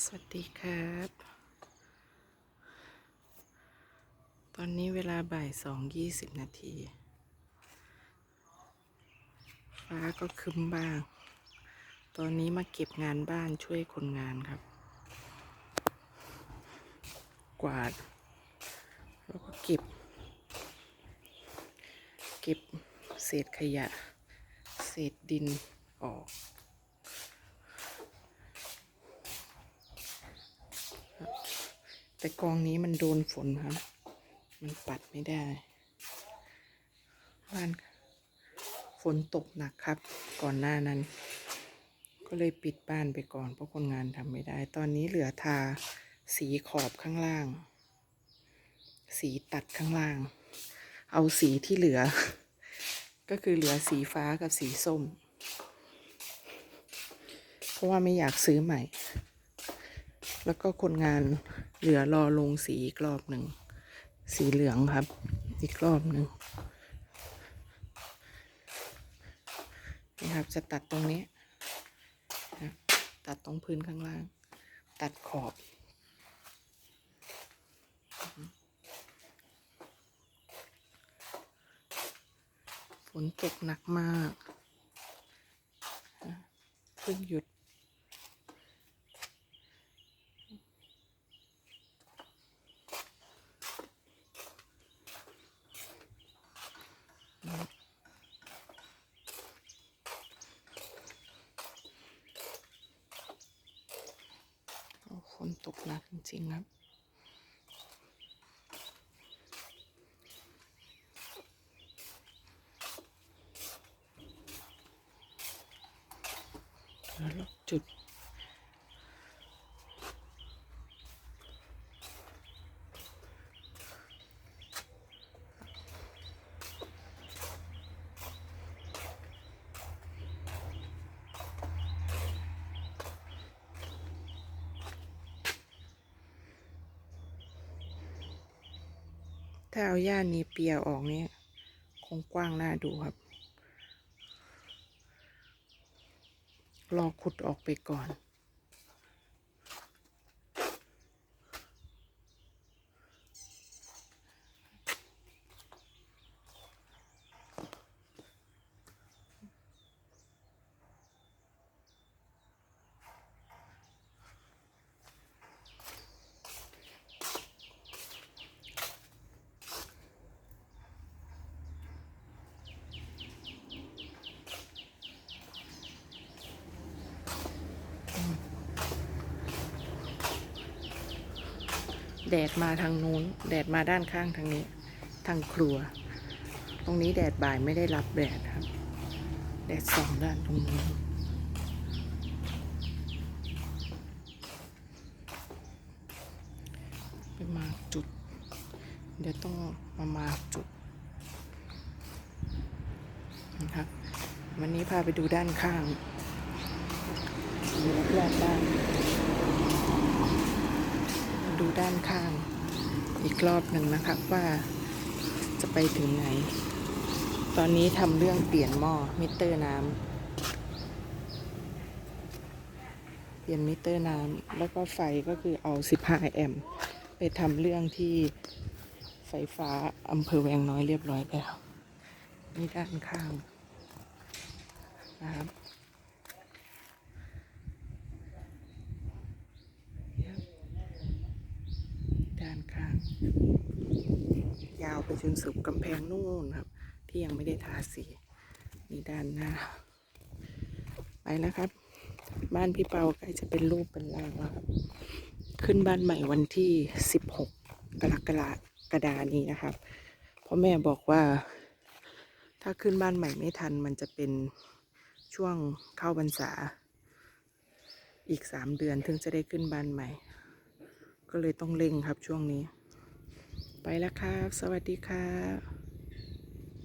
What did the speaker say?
สวัสดีครับ ตอนนี้เวลาบ่ายสองยี่สิบนาที ฟ้าก็คึมบ้าง ตอนนี้มาเก็บงานบ้านช่วยคนงานครับ กวาด แล้วก็เก็บ เก็บเศษขยะ เศษดินออก แต่กองนี้มันโดนฝนครับ มันปัดไม่ได้บ้านฝนตกหนักครับ ก่อนหน้านั้น ก็เลยปิดบ้านไปก่อนเพราะคนงานทำไม่ได้ ตอนนี้เหลือทาสีขอบข้างล่าง สีตัดข้างล่าง เอาสีที่เหลือ ก็คือเหลือสีฟ้ากับสีส้ม เพราะว่าไม่อยากซื้อใหม่ แล้วก็คนงานเหลือรอลงสีอีกรอบหนึ่ง สีเหลืองครับ อีกรอบหนึ่งนี่ครับจะตัดตรงนี้นะตัดตรงพื้นข้างล่าง ตัดขอบ ฝนตกหนักมากเพิ่งหยุด โอ้ฝ นตกหนักจริงๆครับแล้วจุด ถ้าเอาหญ้านี้เปียออกเนี่ยคงกว้างน่าดูครับ รอขุดออกไปก่อน แดดมาทางนู้น แดดมาด้านข้างทางนี้ ทางครัว ตรงนี้แดดบ่ายไม่ได้รับแดดครับ แดดสองด้านตรงนี้ไปมาจุด เดี๋ยวต้องมามาจุดนะครับ วันนี้พาไปดูด้านข้างดูรอบๆบ้าน ด้านข้าง อีกรอบหนึ่งนะครับว่าจะไปถึงไหน ตอนนี้ทำเรื่องเปลี่ยนหม้อมิเตอร์น้ำเปลี่ยนมิเตอร์น้ำแล้วก็ไฟก็คือเอา 15 แอมป์ไปทำเรื่องที่ไฟฟ้าอำเภอแวงน้อยเรียบร้อยแล้วนี่ด้านข้างนะครับ ด้านข้างยาวไปจนสุดกำแพงนู่นครับ ที่ยังไม่ได้ทาสีนี่ด้านหน้า ไปแล้วครับ บ้านพี่เปาใกล้จะเป็นรูปเป็นร่างแล้วครับ ขึ้นบ้านใหม่วันที่16กกรกฎากฎานี้นะครับพราะแม่บอกว่า ถ้าขึ้นบ้านใหม่ไม่ทัน มันจะเป็นช่วงเข้าพรรษา อีกสามเดือนถึงจะได้ขึ้นบ้านใหม่ ก็เลยต้องเร่งครับช่วงนี้ ไปแล้วครับ สวัสดีครับ